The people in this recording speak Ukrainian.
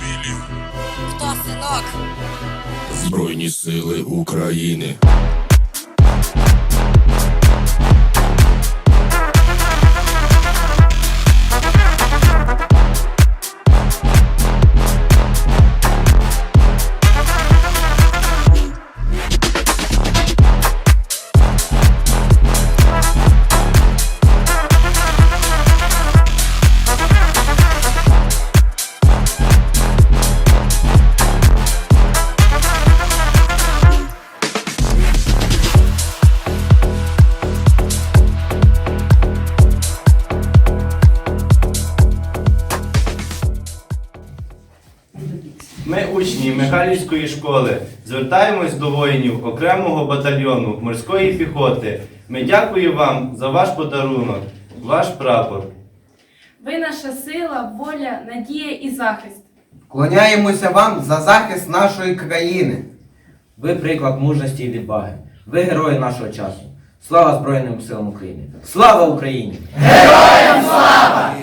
автомобілів. Хто синок? Збройні сили України. Учні Михайлівської школи, звертаємось до воїнів окремого батальйону морської піхоти. Ми дякуємо вам за ваш подарунок, ваш прапор. Ви наша сила, воля, надія і захист. Вклоняємося вам за захист нашої країни. Ви приклад мужності і відваги. Ви герої нашого часу. Слава Збройним силам України! Слава Україні! Героям слава!